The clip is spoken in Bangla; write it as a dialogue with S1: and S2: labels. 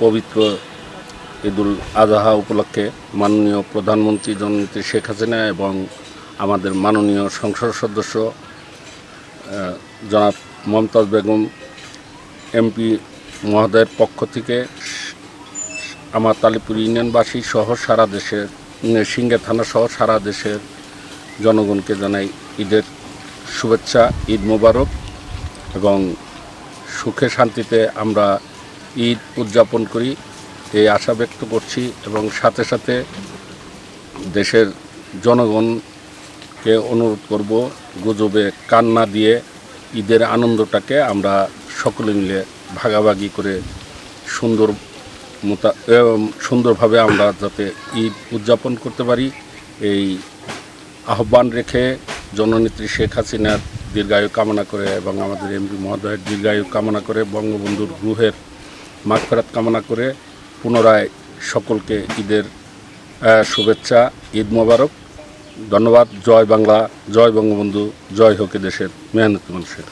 S1: পবিত্র ঈদুল আজহা উপলক্ষে মাননীয় প্রধানমন্ত্রী জননেত্রী শেখ হাসিনা এবং আমাদের মাননীয় সংসদ সদস্য জনাব মমতাজ বেগম, এমপি মহোদয়ের পক্ষ থেকে আমার তালিপুর ইউনিয়নবাসী সহ সারা দেশের সিঙ্গে থানা সহ সারা দেশের জনগণকে জানাই ঈদের শুভেচ্ছা, ঈদ মোবারক এবং সুখে শান্তিতে আমরা ঈদ উদযাপন করি এই আশা ব্যক্ত করছি এবং সাথে সাথে দেশের জনগণকে অনুরোধ করব গুজবে কান্না দিয়ে ঈদের আনন্দটাকে আমরা সকলে মিলে ভাগাভাগি করে সুন্দর সুন্দরভাবে আমরা যাতে ঈদ উদযাপন করতে পারি, এই আহ্বান রেখে জননেত্রী শেখ হাসিনার দীর্ঘায়ু কামনা করে এবং আমাদের এমপি মহোদয়ের দীর্ঘায়ু কামনা করে, বঙ্গবন্ধুর গ্রহের মাগফেরাত কামনা করে পুনরায় সকলকে ঈদের শুভেচ্ছা, ঈদ মোবারক। ধন্যবাদ। জয় বাংলা, জয় বঙ্গবন্ধু, জয় হোক দেশের মেহনত মানুষের।